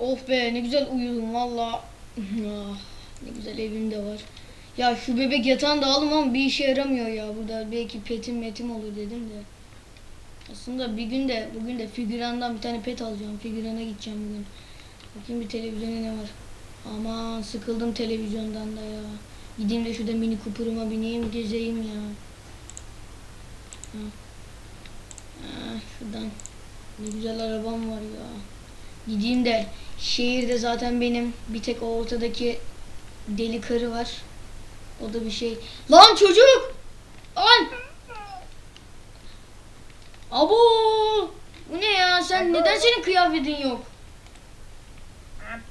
Of be ne güzel uyudum valla. Ah, ne güzel evim de var. Ya şu bebek yatağını da aldım ama bir işe yaramıyor ya burada. Belki petim metim olur dedim de. Aslında bir gün de bugün de figürandan bir tane pet alacağım. Figürana gideceğim bugün. Bakayım bir televizyonda ne var. Aman sıkıldım televizyondan da ya. Gideyim de şurada mini Cooper'ıma bineyim gezeyim ya. Ha. Şuradan. Ne güzel arabam var ya. Gideyim de şehirde zaten benim bir tek o ortadaki deli karı var. O da bir şey. Lan çocuk! Lan! Abo! Bu ne ya? Sen neden senin kıyafetin yok?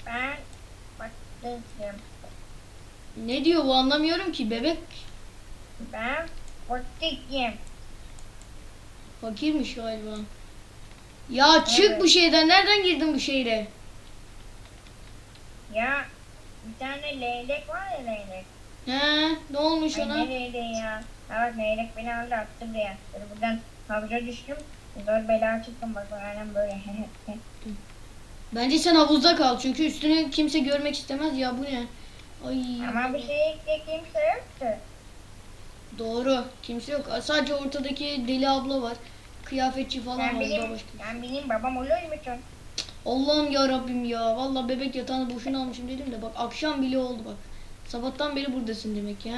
Ben. Ne diyor bu anlamıyorum ki bebek. Ben bakıyorum. Fakirmiş galiba. Ya çık Evet. bu şeyden. Nereden girdin bu şehre? Ya bir tane leylek var ya leylek. He, ne olmuş Ay ona? ne leyleği ya. Evet leylek beni aldı attı buraya. Böyle buradan havuza düştüm. Zor bela çıktım bak aynen böyle. Bence sen havuzda kal çünkü üstünü kimse görmek istemez ya bu ne? Ay Ama bir şey kimse yoktu. Doğru kimse yok. Sadece ortadaki deli abla var. Kıyafetçi falan Ben var benim, başka. ben benim babam oluyor musun? Allah'ım ya Rabbim ya. Vallahi bebek yatağını boşuna almışım dedim de bak akşam bile oldu bak. Sabahtan beri buradasın demek ya.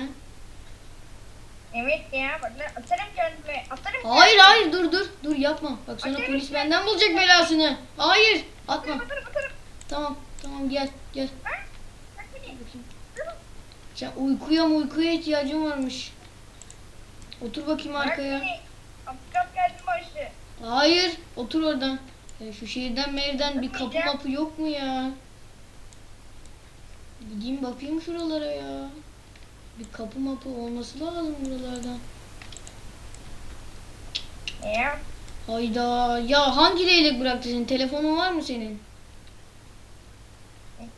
Evet ya bak atarım kendime atarım Hayır kendime. hayır dur dur dur yapma. Bak sonra Atarım polis ben. benden bulacak belasını. Hayır atma. Atarım atarım. Tamam tamam gel gel. Ha? Sen uykuya mı uykuya ihtiyacın varmış. Otur bakayım Bak arkaya. Aptal geldim başı. Hayır otur oradan. Ya şu şehirden mevden bir kapı mapı yok mu ya? Gideyim bakayım şuralara ya. Bir kapı mapı olması lazım buralarda. Ya Hayda. Ya hangi leylek bıraktı senin? Telefonun var mı senin?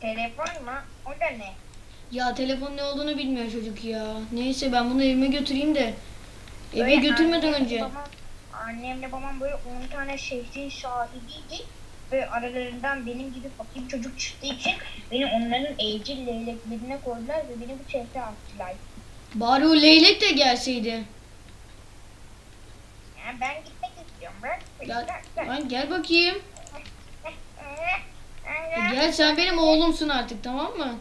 telefon mu? O da ne? Ya telefon ne olduğunu bilmiyor çocuk ya. Neyse ben bunu evime götüreyim de. Eve Böyle götürmeden annemle önce. Babam, annemle babam böyle 10 tane şehrin şahidiydi. Ve aralarından benim gibi fakir çocuk çıktığı için beni onların evcil leyleklerine koydular ve beni bu şehre attılar. Bari o leylek de gelseydi. Yani ben gitmek istiyorum. Bırak. Gel, bırak, bırak. lan gel bakayım. E Gel sen benim oğlumsun artık tamam mı?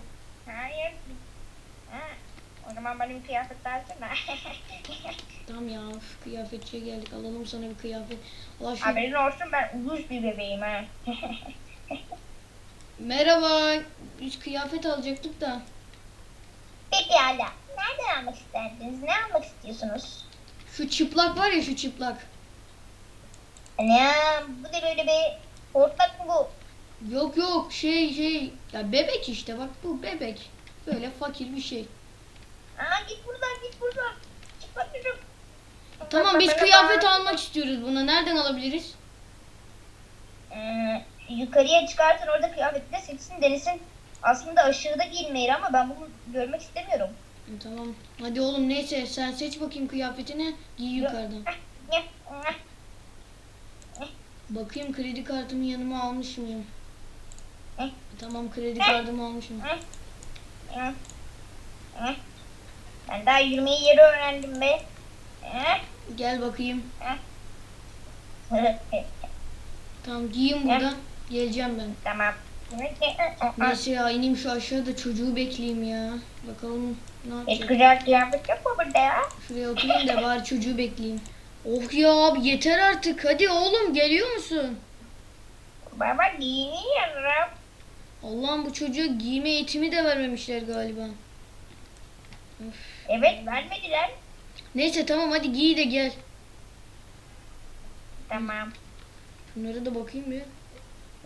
O zaman benim kıyafet versene. Tamam ya üf, kıyafetçiye geldik alalım sana bir kıyafet. Allah şu... Haberin olsun ben ulus bir bebeğim ha. Merhaba. Biz kıyafet alacaktık da. Pekala. Nereden almak isterdiniz? Ne almak istiyorsunuz? Şu çıplak var ya şu çıplak. Ne? Bu da böyle bir hortlak mı bu? Yok yok şey şey. Ya bebek işte bak bu bebek. Böyle fakir bir şey. Aa git buradan git buradan. Çıplak çocuk. Tamam biz kıyafet almak istiyoruz buna. Nereden alabiliriz? Ee, yukarıya çıkartın orada kıyafetle seçsin denesin. Aslında aşağıda giyinmeyi ama ben bunu görmek istemiyorum. Tamam. Hadi oğlum neyse sen seç bakayım kıyafetini. Giy yukarıdan. Ne? Bakayım kredi kartımı yanıma almış mıyım? Eh. Tamam kredi kartımı almışım. Ben daha yürümeyi yeri öğrendim be. Ne? Gel bakayım. Tamam giyin buradan. Geleceğim ben. tamam. Neyse ya ineyim şu aşağıda çocuğu bekleyeyim ya. Bakalım ne Hiç yapacak. güzel kıyafet yok mu burada ya? Şuraya oturayım da bari çocuğu bekleyeyim. Oh ya abi yeter artık. Hadi oğlum geliyor musun? Baba giyiniyorum. Allah'ım bu çocuğa giyme eğitimi de vermemişler galiba. Evet vermediler. Neyse tamam hadi giy de gel. Tamam. Şunlara da bakayım bir.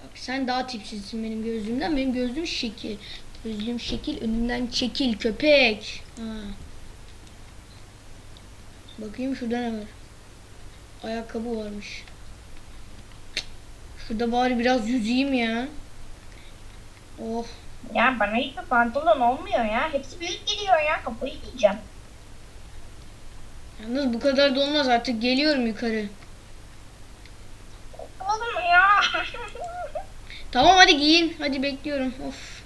Bak sen daha tipsizsin benim gözlüğümden. Benim gözlüğüm şekil. Gözlüğüm şekil önümden çekil köpek. Ha. Bakayım şurada ne var. Ayakkabı varmış. Şurada bari biraz yüzeyim ya. Oh. Ya bana hiçbir pantolon olmuyor ya. Hepsi büyük geliyor ya. Kafayı yiyeceğim. Yalnız bu kadar da olmaz artık geliyorum yukarı. Olur mu ya? Tamam hadi giyin. Hadi bekliyorum. Of.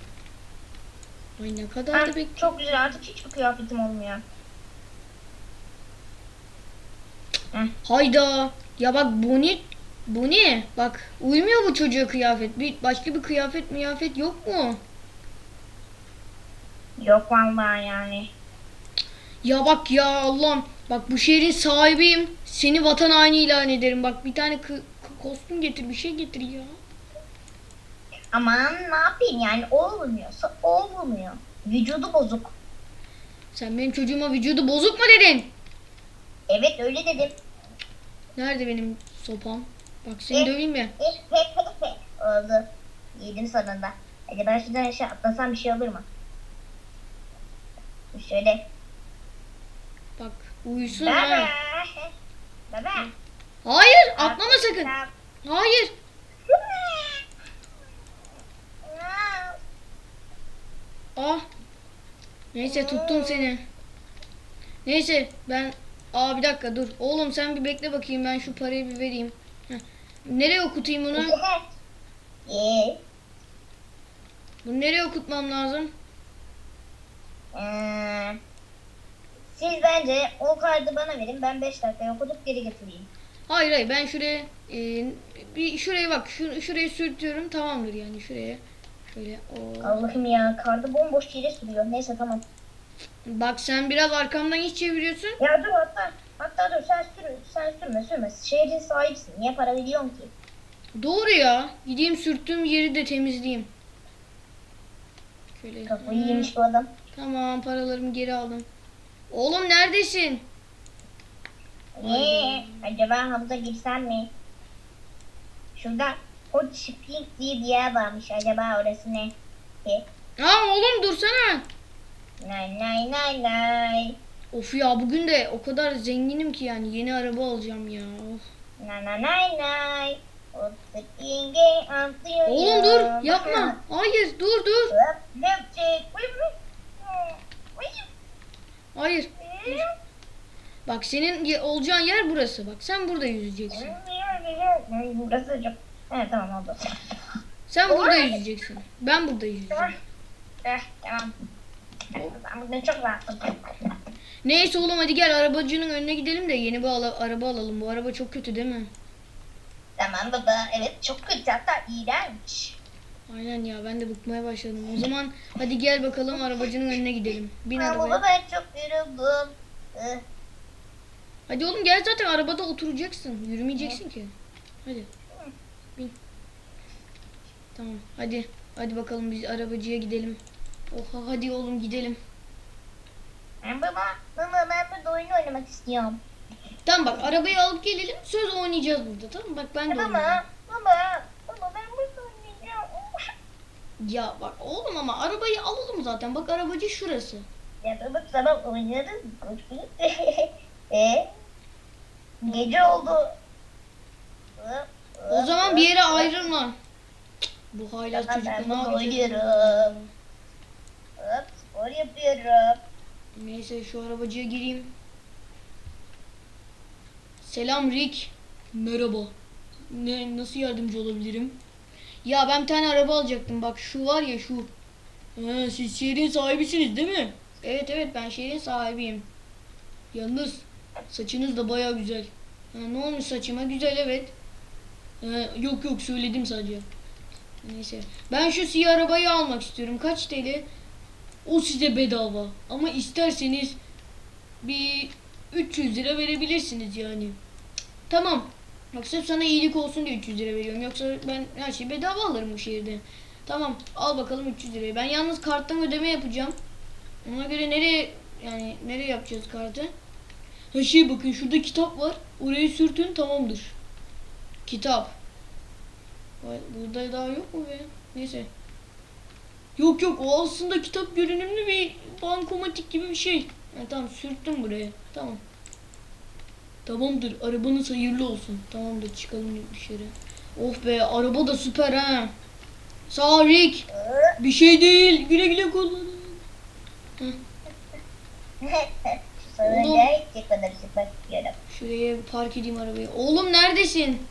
Ay ne kadar da Ben bek. çok güzel artık hiçbir kıyafetim olmuyor. Hayda. Ya bak bu ne? Bu ne? Bak uymuyor bu çocuğa kıyafet. Bir başka bir kıyafet miyafet yok mu? Yok vallahi yani. Ya bak ya Allah'ım. Bak bu şehrin sahibiyim. Seni vatan haini ilan ederim. Bak bir tane kostüm getir bir şey getir ya. Aman ne yapayım yani olmuyorsa olmuyor. Vücudu bozuk. Sen benim çocuğuma vücudu bozuk mu dedin? Evet öyle dedim. Nerede benim sopam? Bak seni döveyim ya. Oldu. Yedim sonunda. Ben şuradan aşağı atlasam bir şey olur mu? Şöyle. Bak uyusun Baba. ha. Baba. Hayır atlama sakın. Hayır. Ah. Neyse tuttum seni. Neyse ben Aa bir dakika dur. Oğlum sen bir bekle bakayım ben şu parayı bir vereyim. Heh. Nereye okutayım bunu? Bunu nereye okutmam lazım? Siz bence o kartı bana verin. Ben 5 dakika okutup geri getireyim. Hayır hayır ben şuraya e, bir şuraya bak şu, şuraya sürtüyorum tamamdır yani şuraya. Şöyle o. Allah'ım ya kartı bomboş yere sürüyor. Neyse tamam. Bak sen biraz arkamdan hiç çeviriyorsun. Ya dur hatta. Hatta dur sen sür, sen sürme sürme. Şehrin sahibisin. Niye para veriyorsun ki? Doğru ya. Gideyim sürttüğüm yeri de temizleyeyim. Şöyle. Kafayı yemiş bu adam. Tamam paralarımı geri aldım. Oğlum neredesin? Ee, acaba havuza girsem mi? Şurada Hot Spring diye bir yer varmış. Acaba orası ne? He? Aa oğlum dursana. Nay nay nay nay. Of ya bugün de o kadar zenginim ki yani yeni araba alacağım ya. Of. Nay nay nay. Oğlum dur yapma. Hayır dur dur. Hayır. Bak senin olacağın yer burası. Bak sen burada yüzeceksin. Burası çok... Evet tamam oldu. Sen burada yüzeceksin. Ben burada yüzeceğim. Eh, tamam. Ben çok rahatım. Neyse oğlum hadi gel arabacının önüne gidelim de yeni bir araba alalım. Bu araba çok kötü değil mi? Tamam baba. Evet çok kötü hatta iğrenç. Aynen ya ben de bıkmaya başladım. O zaman hadi gel bakalım arabacının önüne gidelim. Bin Ama arabaya. baba ben çok yoruldum. Eh, Hadi oğlum gel zaten arabada oturacaksın. Yürümeyeceksin ki. Hadi. Bin. Tamam hadi. Hadi bakalım biz arabacıya gidelim. Oha hadi oğlum gidelim. Ben baba, baba ben burada oyun oynamak istiyorum. Tamam bak arabayı alıp gelelim. Söz oynayacağız burada tamam mı? Bak ben de oynayacağım. Baba, baba, baba oynayacağım. Ya bak oğlum ama arabayı alalım zaten. Bak arabacı şurası. Ya baba sabah oynarız. e, gece oldu. O zaman bir yere ayrılma. Bu haylaz Tamam, çocuk ben ne burada yapacak? oynuyorum. Hop, spor yapıyorum. Neyse şu arabacıya gireyim. Selam Rick. Merhaba. Ne nasıl yardımcı olabilirim? Ya ben bir tane araba alacaktım. Bak şu var ya şu. Ha, siz şehrin sahibisiniz değil mi? Evet evet ben şehrin sahibiyim. Yalnız saçınız da baya güzel. Ha, ne olmuş saçıma? Güzel evet. Ha, yok yok söyledim sadece. Neyse. Ben şu siyah arabayı almak istiyorum. Kaç TL? O size bedava. Ama isterseniz bir 300 lira verebilirsiniz yani. Tamam. Bak sırf sana iyilik olsun diye 300 lira veriyorum. Yoksa ben her şeyi bedava alırım bu şehirde. Tamam al bakalım 300 lirayı. Ben yalnız karttan ödeme yapacağım. Ona göre nereye yani nereye yapacağız kartı? Ha şey bakın şurada kitap var. Oraya sürtün tamamdır. Kitap. Burada daha yok mu be? Neyse. Yok yok o aslında kitap görünümlü bir bankomatik gibi bir şey. Ha, tamam sürttüm buraya. Tamam. Tamamdır arabanız hayırlı olsun. Tamamdır çıkalım dışarı. Oh be araba da süper ha. Rick. Bir şey değil. Güle güle kullanın. İstiyorum. Şuraya park edeyim arabayı. Oğlum neredesin?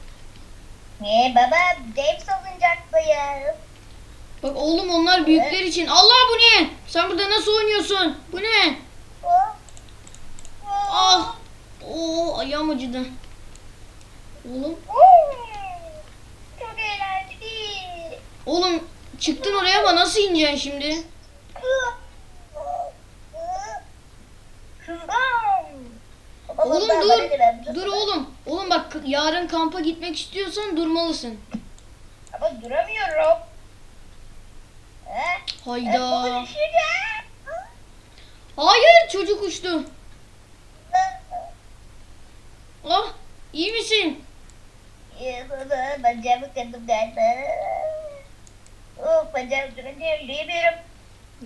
Ne baba dev salıncaktayım. Bak oğlum onlar büyükler için. Allah bu ne? Sen burada nasıl oynuyorsun? Bu ne? Oh. Oh. Ah. Oo ayağım acıdı. Oğlum. Çok eğlenceli. Oğlum çıktın oraya ama nasıl ineceksin şimdi? Oğlum dur. Dur oğlum. Oğlum bak yarın kampa gitmek istiyorsan durmalısın. Ama duramıyorum. Hayda. Hayır çocuk uçtu. Ah iyi misin? Ya baba bacağımı kırdım galiba. Oh bacağım yürüyemiyorum.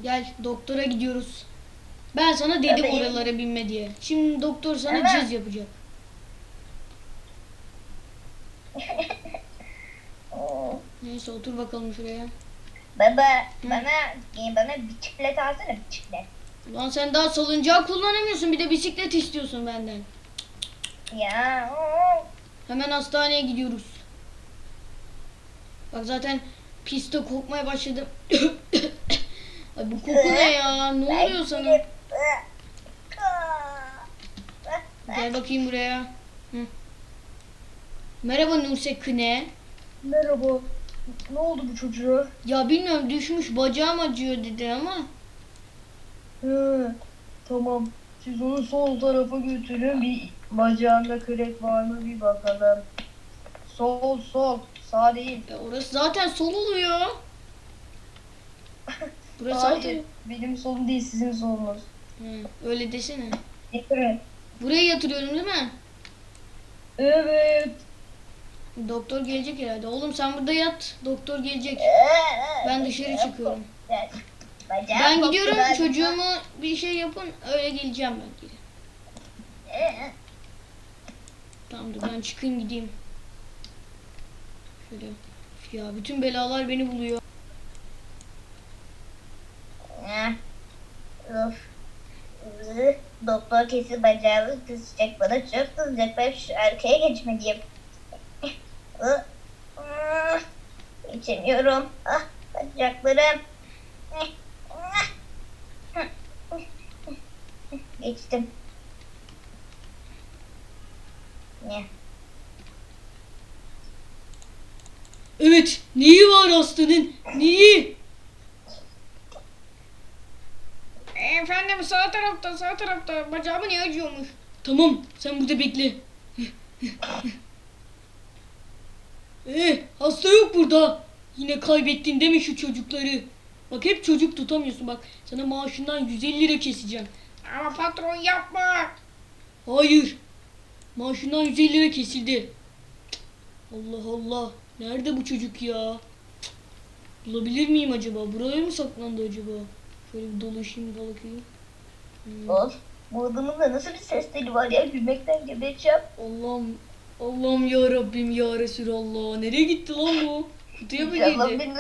Gel doktora gidiyoruz. Ben sana dedim Tabii. oralara binme diye. Şimdi doktor sana Ama- cız yapacak. Oh. Neyse otur bakalım şuraya. Baba bana e, bana bisiklet alsana bisiklet. Ulan sen daha salıncağı kullanamıyorsun. Bir de bisiklet istiyorsun benden. Ya. Hemen hastaneye gidiyoruz. Bak zaten piste kokmaya başladım. Ay bu koku ne ya? Ne oluyor sana? Gel bakayım buraya. Hı. Merhaba Nurse Kıne. Merhaba. Ne oldu bu çocuğa? Ya bilmiyorum düşmüş bacağım acıyor dedi ama. He, tamam. Siz onu sol tarafa götürün. Bir bacağında kırık var mı bir bakalım. Sol sol. Sağ değil. Ya orası zaten sol oluyor. Burası Hayır. zaten. Benim solum değil sizin solunuz. Hı, öyle desene. Getirin. Buraya yatırıyorum değil mi? Evet. Doktor gelecek herhalde. Oğlum sen burada yat. Doktor gelecek. Ben dışarı çıkıyorum. Bacağım Ben gidiyorum çocuğumu bir şey yapın öyle geleceğim ben geri. Eh, Tamam dur ben çıkayım gideyim. Şöyle. Ya bütün belalar beni buluyor. ah. Of. Ih, Doktor kesin bacağımı kısacak bana çok kızacak. Ben şu arkaya geçmeliyim. Ah. Geçemiyorum. Ah bacaklarım. Geçtim. Ne? Evet neyi var hastanın? Neyi? Efendim sağ tarafta sağ tarafta bacağımı niye acıyormuş? Tamam sen burada bekle. Eh hasta yok burada. Yine kaybettin değil mi şu çocukları? Bak hep çocuk tutamıyorsun bak. Sana maaşından 150 lira keseceğim. Ama patron yapma. Hayır. Maaşından 150 lira kesildi. Cık. Allah Allah. Nerede bu çocuk ya? Cık. Bulabilir miyim acaba? Buraya mı saklandı acaba? Şöyle bir dolaşayım bir bakayım. Hmm. Of. Bu adamın da nasıl bir ses teli var ya gülmekten gebereceğim. Allah'ım Allah'ım ya Rabbim ya Resulallah. Nereye gitti lan bu? Kutuya mı girdi?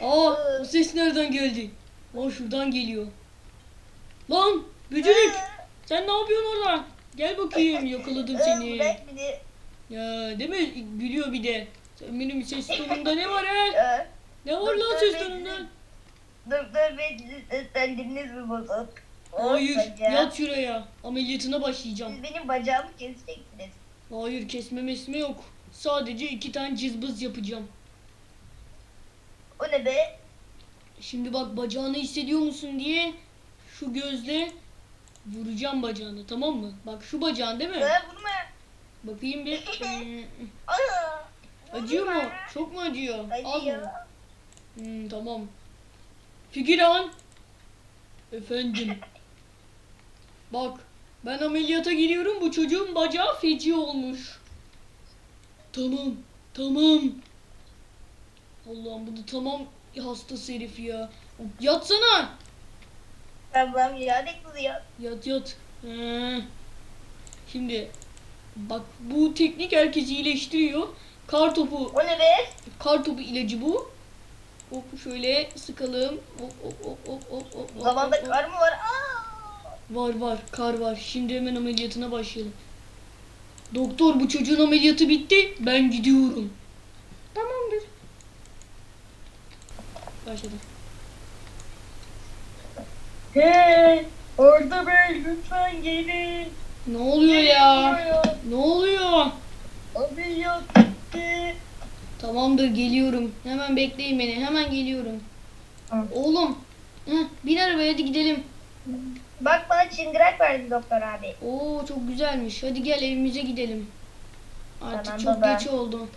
Aa o ses nereden geldi? Lan şuradan geliyor. Lan böcek sen ne yapıyorsun orada? Gel bakayım yakaladım seni. Ya değil mi? Gülüyor bir de. Sen benim ses tonumda ne var he? Aa, Ne var lan ses bey, tonumda? Doktor bey seslendiriniz mi bozuk? Hayır yat şuraya. Ameliyatına başlayacağım. Siz benim bacağımı keseceksiniz. Hayır kesme mesme yok. Sadece iki tane cızbız yapacağım. Ne be? Şimdi bak bacağını hissediyor musun diye şu gözle vuracağım bacağını tamam mı? Bak şu bacağın değil mi? Aa, vurma. Bakayım bir. Hmm, acıyor mu? Çok mu acıyor? Acıyor. mı? Hmm, tamam. Figüran. Efendim. Bak ben ameliyata giriyorum bu çocuğun bacağı feci olmuş. Tamam tamam. Allah'ım bu da tamam hastası herif ya. Yatsana. Tamam ya ne kızıyor? Yat yat. He. Şimdi bak bu teknik herkesi iyileştiriyor. Kar topu O ne be? Kar topu ilacı bu. Hop şöyle sıkalım. Hop hop hop hop hop hop. hop, Zamanda hop. kar mı var? Aa! Var var kar var. Şimdi hemen ameliyatına başlayalım. Doktor bu çocuğun ameliyatı bitti. Ben gidiyorum. Tamamdır. Başladım. Hey orada bey lütfen gelin. Ne oluyor ya? Ne oluyor? Ameliyat bitti. Tamamdır geliyorum. Hemen bekleyin beni. Hemen geliyorum. Tamam. Oğlum. Heh, bin arabaya hadi gidelim. Bak bana çıngırak verdi doktor abi. Oo çok güzelmiş. Hadi gel evimize gidelim. Artık Tamam çok baba. geç oldu.